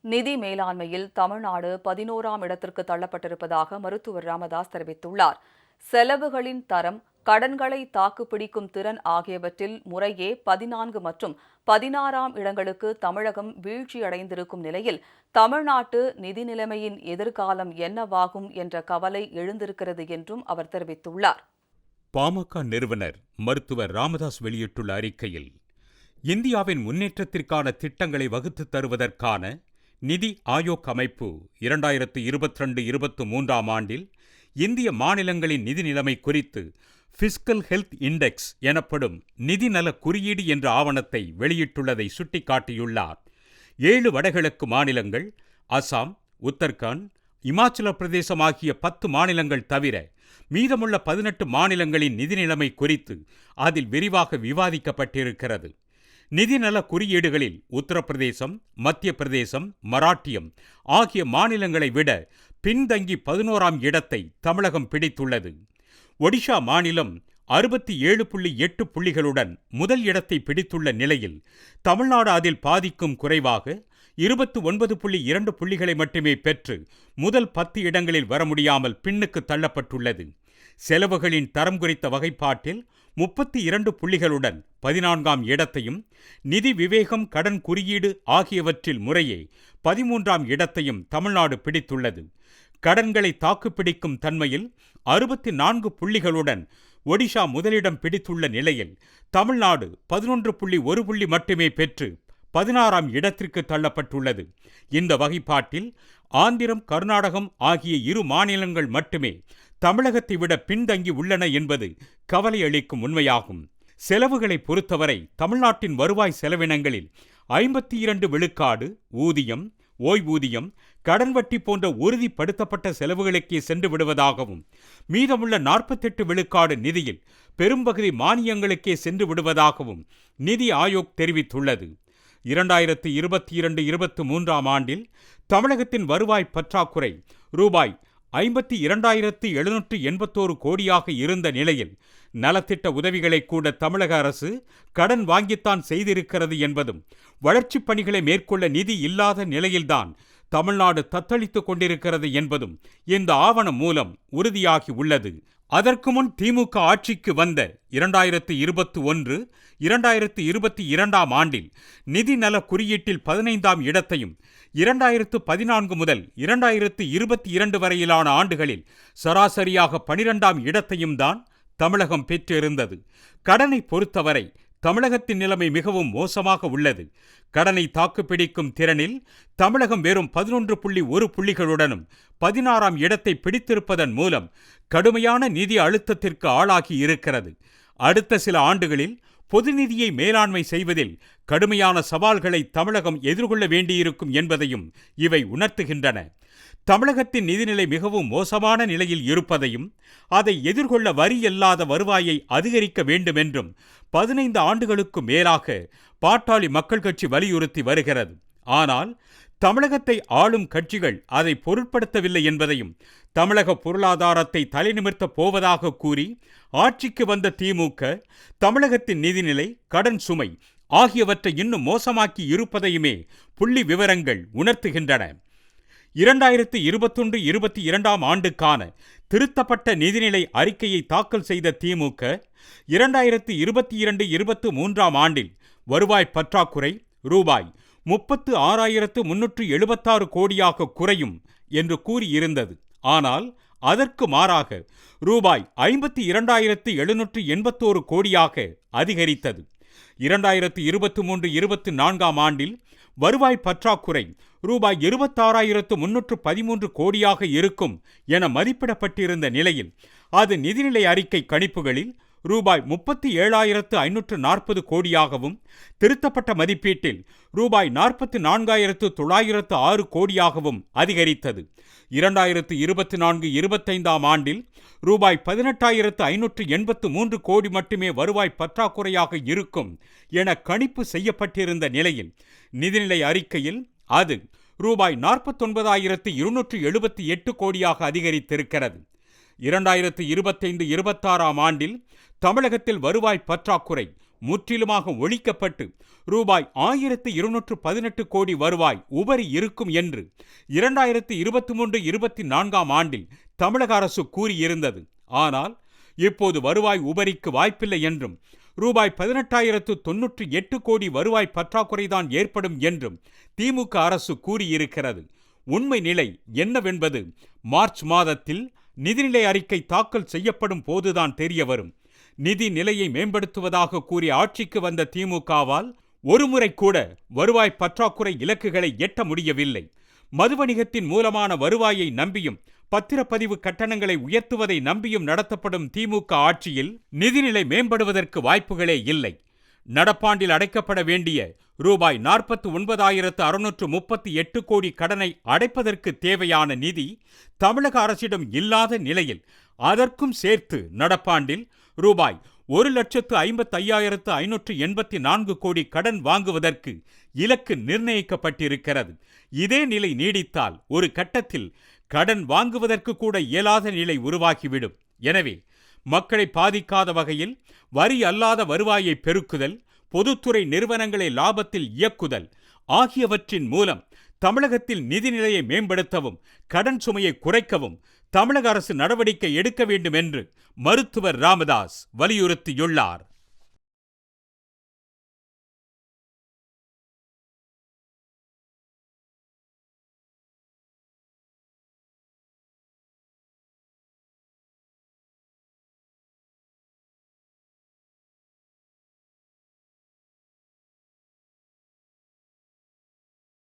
நிதி மேலாண்மையில் தமிழ்நாடு பதினோராம் இடத்திற்கு தள்ளப்பட்டிருப்பதாக மருத்துவர் ராமதாஸ் தெரிவித்துள்ளார். செலவுகளின் தரம் கடன்களை தாக்குப்பிடிக்கும் திறன் ஆகியவற்றில் முறையே பதினான்கு மற்றும் பதினாறாம் இடங்களுக்கு தமிழகம் வீழ்ச்சியடைந்திருக்கும் நிலையில் தமிழ்நாட்டு நிதி நிலைமையின் எதிர்காலம் என்னவாகும் என்ற கவலை எழுந்திருக்கிறது என்றும் அவர் தெரிவித்துள்ளார். பாமக நிறுவனர் மருத்துவர் ராமதாஸ் வெளியிட்டுள்ள அறிக்கையில் இந்தியாவின் முன்னேற்றத்திற்கான திட்டங்களை வகுத்துத் தருவதற்கான நிதி ஆயோக் அமைப்பு இரண்டாயிரத்து இருபத்தி ரெண்டு இருபத்து மூன்றாம் ஆண்டில் இந்திய மாநிலங்களின் நிதி நிலைமை குறித்து பிஸ்கல் ஹெல்த் இண்டெக்ஸ் எனப்படும் நிதிநல குறியீடு என்ற ஆவணத்தை வெளியிட்டுள்ளதை சுட்டிக்காட்டியுள்ளார். ஏழு வடகிழக்கு மாநிலங்கள் அசாம் உத்தரகாண்ட் இமாச்சல பிரதேசம் ஆகிய பத்து மாநிலங்கள் தவிர மீதமுள்ள பதினெட்டு மாநிலங்களின் நிதி நிலைமை குறித்து அதில் விரிவாக விவாதிக்கப்பட்டிருக்கிறது. நிதிநல குறியீடுகளில் உத்தரப்பிரதேசம் மத்திய பிரதேசம் மராட்டியம் ஆகிய மாநிலங்களை விட பின்தங்கி பதினோராம் இடத்தை தமிழகம் பிடித்துள்ளது. ஒடிஷா மாநிலம் அறுபத்தி ஏழு புள்ளி எட்டு புள்ளிகளுடன் முதல் இடத்தை பிடித்துள்ள நிலையில் தமிழ்நாடு அதில் பாதிக்கும் குறைவாக இருபத்து ஒன்பது புள்ளி இரண்டு புள்ளிகளை மட்டுமே பெற்று முதல் பத்து இடங்களில் வர முடியாமல் பின்னுக்கு தள்ளப்பட்டுள்ளது. செலவுகளின் தரம் குறித்த வகைப்பாட்டில் முப்பத்தி இரண்டு புள்ளிகளுடன் பதினான்காம் இடத்தையும் நிதி விவேகம் கடன் குறியீடு ஆகியவற்றில் முறையே பதிமூன்றாம் இடத்தையும் தமிழ்நாடு பிடித்துள்ளது. கடன்களை தாக்குப்பிடிக்கும் தன்மையில் அறுபத்தி நான்கு புள்ளிகளுடன் ஒடிஷா முதலிடம் பிடித்துள்ள நிலையில் தமிழ்நாடு பதினொன்று புள்ளி ஒரு புள்ளி மட்டுமே பெற்று பதினாறாம் இடத்திற்கு தள்ளப்பட்டுள்ளது. இந்த வகைப்பாட்டில் ஆந்திரம் கர்நாடகம் ஆகிய இரு மாநிலங்கள் மட்டுமே தமிழகத்தை விட பின்தங்கி உள்ளன என்பது கவலை அளிக்கும் உண்மையாகும். செலவுகளை பொறுத்தவரை தமிழ்நாட்டின் வருவாய் செலவினங்களில் ஐம்பத்தி இரண்டு விழுக்காடு ஊதியம் ஓய்வூதியம் கடன் வட்டி போன்ற உறுதிப்படுத்தப்பட்ட செலவுகளுக்கே சென்று விடுவதாகவும் மீதமுள்ள நாற்பத்தெட்டு விழுக்காடு நிதியில் பெரும்பகுதி மானியங்களுக்கே சென்று விடுவதாகவும் நிதி ஆயோக் தெரிவித்துள்ளது. இரண்டாயிரத்து இருபத்தி இரண்டு இருபத்தி மூன்றாம் ஆண்டில் தமிழகத்தின் வருவாய் பற்றாக்குறை ரூபாய் ஐம்பத்தி இரண்டாயிரத்து எழுநூற்று எண்பத்தோரு கோடியாக இருந்த நிலையில் நலத்திட்ட உதவிகளை கூட தமிழக அரசு கடன் வாங்கித்தான் செய்திருக்கிறது என்பதும் வளர்ச்சிப் பணிகளை மேற்கொள்ள நிதி இல்லாத நிலையில்தான் தமிழ்நாடு தத்தளித்துக் கொண்டிருக்கிறது என்பதும் இந்த ஆவணம் மூலம் உறுதியாகி உள்ளது. அதற்கு முன் திமுக ஆட்சிக்கு வந்த இரண்டாயிரத்து இருபத்தி ஒன்று இரண்டாயிரத்து இருபத்தி இரண்டாம் ஆண்டில் நிதி நல குறியீட்டில் பதினைந்தாம் இடத்தையும் இரண்டாயிரத்து பதினான்கு முதல் இரண்டாயிரத்து இருபத்தி இரண்டு வரையிலான ஆண்டுகளில் சராசரியாக பனிரெண்டாம் இடத்தையும் தான் தமிழகம் பெற்றிருந்தது. கடனை பொறுத்தவரை தமிழகத்தின் நிலைமை மிகவும் மோசமாக உள்ளது. கடனை தாக்குப்பிடிக்கும் திறனில் தமிழகம் வெறும் பதினொன்று புள்ளி ஒரு புள்ளிகளுடனும் பதினாறாம் இடத்தை பிடித்திருப்பதன் மூலம் கடுமையான நிதி அழுத்தத்திற்கு ஆளாகி இருக்கிறது. அடுத்த சில ஆண்டுகளில் பொது நிதியை மேலாண்மை செய்வதில் கடுமையான சவால்களை தமிழகம் எதிர்கொள்ள வேண்டியிருக்கும் என்பதையும் இவை உணர்த்துகின்றன. தமிழகத்தின் நிதிநிலை மிகவும் மோசமான நிலையில் இருப்பதையும் அதை எதிர்கொள்ள வரி இல்லாத வருவாயை அதிகரிக்க வேண்டும் என்றும் பதினைந்து ஆண்டுகளுக்கு மேலாக பாட்டாளி மக்கள் கட்சி வலியுறுத்தி வருகிறது. ஆனால் தமிழகத்தை ஆளும் கட்சிகள் அதை பொருட்படுத்தவில்லை என்பதையும் தமிழக பொருளாதாரத்தை தலைநிமிர்த்தப் போவதாக கூறி ஆட்சிக்கு வந்த திமுக தமிழகத்தின் நிதிநிலை கடன் சுமை ஆகியவற்றை இன்னும் மோசமாக்கி இருப்பதையுமே புள்ளி விவரங்கள் உணர்த்துகின்றன. இரண்டாயிரத்து இருபத்தொன்று இருபத்தி இரண்டாம் ஆண்டுக்கான திருத்தப்பட்ட நிதிநிலை அறிக்கையை தாக்கல் செய்த திமுக இரண்டாயிரத்து இருபத்தி இரண்டு இருபத்து மூன்றாம் ஆண்டில் வருவாய் பற்றாக்குறை ரூபாய் முப்பத்து ஆறாயிரத்து முன்னூற்று எழுபத்தாறு கோடியாக குறையும் என்று கூறியிருந்தது. ஆனால் அதற்கு மாறாக ரூபாய் ஐம்பத்தி இரண்டாயிரத்து எழுநூற்று எண்பத்தோரு கோடியாக அதிகரித்தது. இரண்டாயிரத்து இருபத்தி மூன்று இருபத்தி நான்காம் ஆண்டில் வருவாய் பற்றாக்குறை ரூபாய் இருபத்தாறாயிரத்து முன்னூற்று பதிமூன்று கோடியாக இருக்கும் என மதிப்பிடப்பட்டிருந்த நிலையில் அது நிதிநிலை அறிக்கை கணிப்புகளில் ரூபாய் முப்பத்தி ஏழாயிரத்து ஐநூற்று நாற்பது கோடியாகவும் திருத்தப்பட்ட மதிப்பீட்டில் ரூபாய் நாற்பத்தி நான்காயிரத்து தொள்ளாயிரத்து ஆறு கோடியாகவும் அதிகரித்தது. இரண்டாயிரத்து இருபத்தி நான்கு இருபத்தைந்தாம் ஆண்டில் ரூபாய் பதினெட்டாயிரத்து ஐநூற்று எண்பத்து மூன்று கோடி மட்டுமே வருவாய் பற்றாக்குறையாக இருக்கும் என கணிப்பு செய்யப்பட்டிருந்த நிலையில் நிதிநிலை அறிக்கையில் அது ரூபாய் நாற்பத்தொன்பதாயிரத்து இருநூற்று எழுபத்தி எட்டு கோடியாக அதிகரித்திருக்கிறது. இரண்டாயிரத்து இருபத்தைந்து இருபத்தாறாம் ஆண்டில் தமிழகத்தில் வருவாய் பற்றாக்குறை முற்றிலுமாக ஒழிக்கப்பட்டு ரூபாய் ஆயிரத்து இருநூற்று பதினெட்டு கோடி வருவாய் உபரி இருக்கும் என்று இரண்டாயிரத்து இருபத்தி மூன்று இருபத்தி நான்காம் ஆண்டில் தமிழக அரசு கூறியிருந்தது. ஆனால் இப்போது வருவாய் உபரிக்கு வாய்ப்பில்லை என்றும் ரூபாய் பதினெட்டாயிரத்து தொன்னூற்றி எட்டு கோடி வருவாய் பற்றாக்குறைதான் ஏற்படும் என்றும் திமுக அரசு கூறியிருக்கிறது. உண்மை நிலை என்னவென்பது மார்ச் மாதத்தில் நிதிநிலை அறிக்கை தாக்கல் செய்யப்படும் போதுதான் தெரியவரும் நிதி நிலையை மேம்படுத்துவதாக கூறி ஆட்சிக்கு வந்த திமுகவால் ஒருமுறை கூட வருவாய் பற்றாக்குறை இலக்குகளை எட்ட முடியவில்லை. மது வணிகத்தின் மூலமான வருவாயை நம்பியும் பத்திரப்பதிவு கட்டணங்களை உயர்த்துவதை நம்பியும் நடத்தப்படும் திமுக ஆட்சியில் நிதிநிலை மேம்படுவதற்கு வாய்ப்புகளே இல்லை. நடப்பாண்டில் அடைக்கப்பட வேண்டிய ரூபாய் நாற்பத்து ஒன்பதாயிரத்து அறுநூற்று முப்பத்தி எட்டு கோடி கடனை அடைப்பதற்கு தேவையான நிதி தமிழக அரசிடம் இல்லாத நிலையில் அதற்கும் சேர்த்து நடப்பாண்டில் ரூபாய் ஒரு லட்சத்து ஐம்பத்தையாயிரத்து ஐநூற்று எண்பத்தி நான்கு கோடி கடன் வாங்குவதற்கு இலக்கு நிர்ணயிக்கப்பட்டிருக்கிறது. இதே நிலை நீடித்தால் ஒரு கட்டத்தில் கடன் வாங்குவதற்கு கூட இயலாத நிலை உருவாகிவிடும். எனவே மக்களை பாதிக்காத வகையில் வரி அல்லாத வருவாயை பெருக்குதல் பொதுத்துறை நிறுவனங்களை லாபத்தில் இயக்குதல் ஆகியவற்றின் மூலம் தமிழகத்தில் நிதிநிலையை மேம்படுத்தவும் கடன் சுமையை குறைக்கவும் தமிழக அரசு நடவடிக்கை எடுக்க வேண்டும் என்று மருத்துவர் ராமதாஸ் வலியுறுத்தியுள்ளார்.